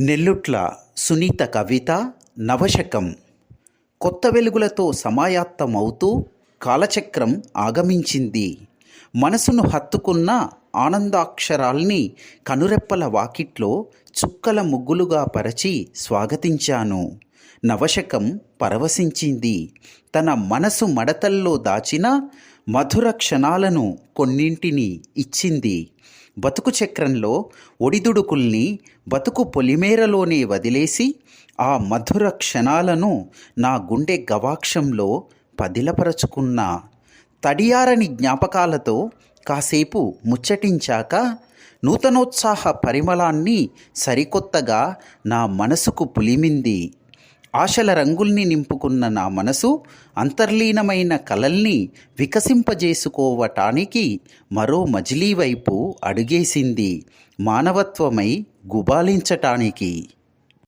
నెల్లుట్ల సునీత కవిత నవశకం. కొత్త వెలుగులతో సమాయాత్తమవుతూ కాలచక్రం ఆగమించింది. మనసును హత్తుకున్న ఆనందాక్షరాల్ని కనురెప్పల వాకిట్లో చుక్కల ముగ్గులుగా పరచి స్వాగతించాను. నవశకం పరవశించింది. తన మనసు మడతల్లో దాచిన మధుర క్షణాలను కొన్నింటిని ఇచ్చింది. బతుకు చక్రంలో ఒడిదుడుకుల్ని బతుకు పొలిమేరలోనే వదిలేసి ఆ మధుర క్షణాలను నా గుండె గవాక్షంలో పదిలపరచుకున్నా. తడియారని జ్ఞాపకాలతో కాసేపు ముచ్చటించాక నూతనోత్సాహ పరిమళాన్ని సరికొత్తగా నా మనసుకు పులిమింది. ఆశల రంగుల్ని నింపుకున్న నా మనసు అంతర్లీనమైన కలల్ని వికసింపజేసుకోవటానికి మరో మజిలీ వైపు అడుగేసింది మానవత్వమై గుబాలించటానికి.